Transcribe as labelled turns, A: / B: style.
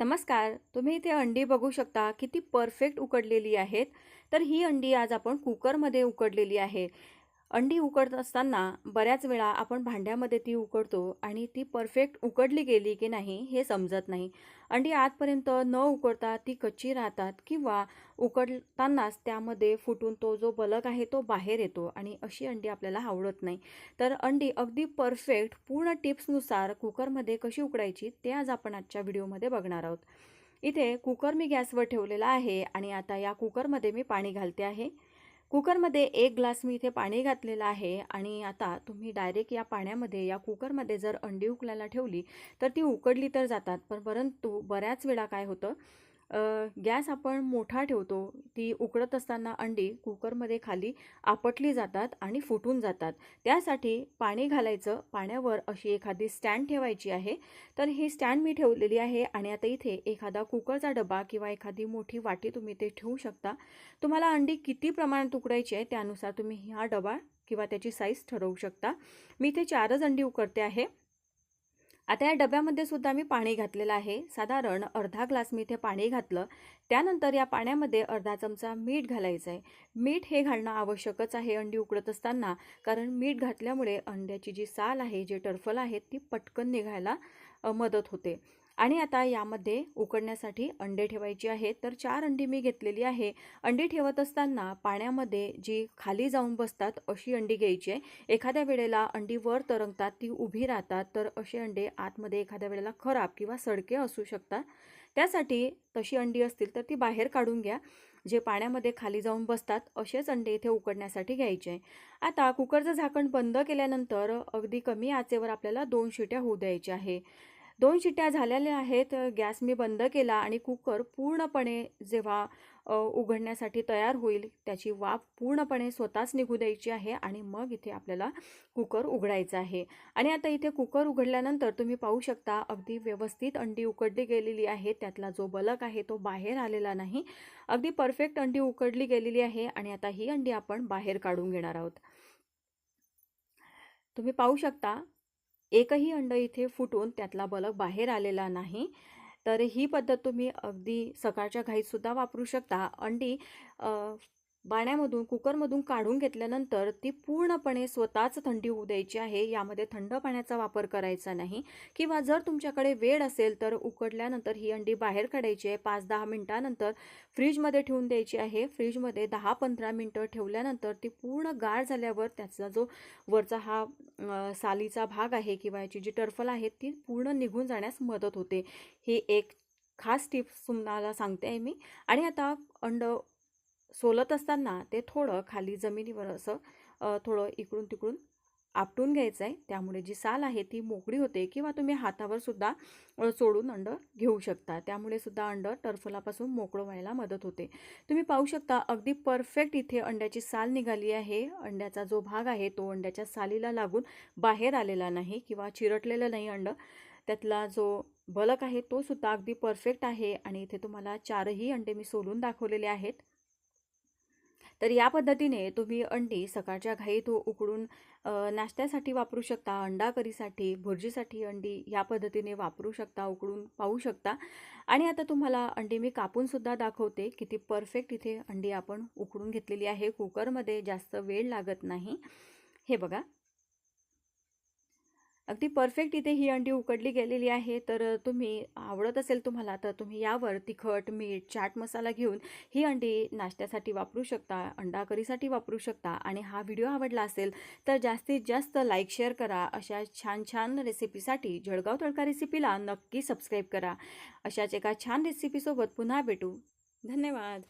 A: नमस्कार. तुम्ही इथे अंडी बघू शकता किती परफेक्ट उकडलेली आहेत. तर ही अंडी आज आपण कुकरमध्ये उकडलेली आहे. अंडी उकडत असताना बऱ्याच वेळा आपण भांड्यामध्ये ती उकडतो आणि ती परफेक्ट उकडली गेली की नाही हे समजत नाही. अंडी आतपर्यंत न उकडता ती कच्ची राहतात किंवा उकडतानाच त्यामध्ये फुटून तो जो बलक आहे तो बाहेर येतो आणि अशी अंडी आपल्याला आवडत नाही. तर अंडी अगदी परफेक्ट पूर्ण टिप्सनुसार कुकरमध्ये कशी उकडायची ते आज आपण आजच्या व्हिडिओमध्ये बघणार आहोत. इथे कुकर मी गॅसवर ठेवलेला आहे आणि आता या कुकरमध्ये मी पाणी घालते आहे. कुकरमध्ये एक ग्लास मी इथे पाणी घातलेलं आहे आणि आता तुम्ही डायरेक्ट या पाण्यामध्ये या कुकरमध्ये जर अंडी उकलायला ठेवली तर ती उकडली तर जातात. पण परंतु बऱ्याच वेळा काय होतं गॅस आपण मोठा ठेवतो ती उकडत असताना अंडी कुकरमध्ये खाली आपटली जातात आणि फुटून जातात. त्यासाठी पाणी घालायचं पाण्यावर अशी एखादी स्टँड ठेवायची आहे. तर ही स्टँड मी ठेवलेली आहे आणि आता इथे एखादा कुकरचा डबा किंवा एखादी मोठी वाटी तुम्ही ते ठेवू शकता. तुम्हाला अंडी किती प्रमाणात उकडायची आहे त्यानुसार तुम्ही हा डबा किंवा त्याची साईज ठरवू शकता. मी इथे चारच अंडी उकडते आहे. आता या डब्यामध्ये सुद्धा मी पाणी घातलेलं आहे. साधारण अर्धा ग्लास मी इथे पाणी घातलं. त्यानंतर या पाण्यामध्ये अर्धा चमचा मीठ घालायचं आहे मीठ हे घालणं आवश्यकच आहे अंडी उकडत असताना कारण मीठ घातल्यामुळे अंड्याची जी साल आहे जे टर्फल आहे ती पटकन निघायला मदत होते. आणि आता यामध्ये उकडण्यासाठी अंडे ठेवायची आहेत. तर चार अंडी मी घेतलेली आहे. अंडी ठेवत असताना पाण्यामध्ये जी खाली जाऊन बसतात अशी अंडी घ्यायची आहे. एखाद्या वेळेला अंडी वर तरंगतात ती उभी राहतात तर असे अंडे आतमध्ये एखाद्या वेळेला खराब किंवा सडके असू शकतात. त्यासाठी तशी अंडी असतील तर ती बाहेर काढून घ्या. जे पाण्यामध्ये खाली जाऊन बसतात असेच अंडे इथे उकडण्यासाठी घ्यायचे आता कुकरचं झाकण बंद केल्यानंतर अगदी कमी आचेवर आपल्याला दोन शिट्या होऊ द्यायच्या आहे. दोन शिट्ट्या झालेल्या आहेत. गॅस मी बंद केला आणि कुकर पूर्णपणे जेव्हा उघडण्यासाठी तयार होईल त्याची वाफ पूर्णपणे स्वतःच निघू द्यायची आहे आणि मग इथे आपल्याला कुकर उघडायचं आहे. आणि आता इथे कुकर उघडल्यानंतर तुम्ही पाहू शकता अगदी व्यवस्थित अंडी उकडली गेलेली आहे. त्यातला जो बलक आहे तो बाहेर आलेला नाही. अगदी परफेक्ट अंडी उकडली गेलेली आहे आणि आता ही अंडी आपण बाहेर काढून घेणार आहोत. तुम्ही पाहू शकता एकही अंड इथे फुटून त्यातला बलक बाहेर आलेला नाही. तर ही पद्धत तुम्ही अगदी सकाळच्या घाईतसुद्धा वापरू शकता. अंडी पाण्यामधून कुकरमधून काढून घेतल्यानंतर ती पूर्णपणे स्वतःच थंडी होऊ द्यायची आहे. यामध्ये थंड पाण्याचा वापर करायचा नाही. किंवा जर तुमच्याकडे वेळ असेल तर उकडल्यानंतर ही अंडी बाहेर काढायची आहे. पाच दहा मिनटानंतर फ्रीजमध्ये ठेवून द्यायची आहे. फ्रीजमध्ये दहा पंधरा मिनटं ठेवल्यानंतर ती पूर्ण गाळ झाल्यावर त्याचा जो वरचा हा सालीचा भाग आहे किंवा याची जी टर्फल आहे ती पूर्ण निघून जाण्यास मदत होते. ही एक खास टिप्स तुम्हाला सांगते आहे मी. आणि आता अंड सोलत असताना ते थोडं खाली जमिनीवर असं थोडं इकडून तिकडून आपटून घ्यायचं आहे. त्यामुळे जी साल आहे ती मोकळी होते किंवा तुम्ही हातावर सुद्धा सोडून अंड घेऊ शकता. त्यामुळे सुद्धा अंड टर्फलापासून मोकळं व्हायला मदत होते. तुम्ही पाहू शकता अगदी परफेक्ट इथे अंड्याची साल निघाली आहे. अंड्याचा जो भाग आहे तो अंड्याच्या सालीला लागून बाहेर आलेला नाही किंवा चिरटलेलं नाही अंड. त्यातला जो बलक आहे तो सुद्धा अगदी परफेक्ट आहे आणि इथे तुम्हाला चारही अंडे मी सोलून दाखवलेले आहेत. तर या पद्धतीने तुम्ही अंडी सकाळच्या घाईत उकडून नाश्त्यासाठी वापरू शकता अंडा करीसाठी भुर्जीसाठी अंडी या पद्धतीने वापरू शकता उकडून पाहू शकता. आणि आता तुम्हाला अंडी मी कापूनसुद्धा दाखवते किती परफेक्ट इथे अंडी आपण उकडून घेतलेली आहे. कुकरमध्ये जास्त वेळ लागत नाही. हे बघा. अगदी परफेक्ट इथे ही अंडी उकडली गेलेली आहे. तर तुम्ही आवडत असेल तुम्हाला तर तुम्ही यावर तिखट मीठ चाट मसाला घेऊन ही अंडी नाश्त्यासाठी वापरू शकता अंडा करीसाठी वापरू शकता आणि हा व्हिडिओ आवडला असेल तर जास्तीत जास्त लाईक शेअर करा. अशा छान छान रेसिपीसाठी जळगाव तडका रेसिपीला नक्की सबस्क्राईब करा. अशाच एका छान रेसिपीसोबत पुन्हा भेटू. धन्यवाद.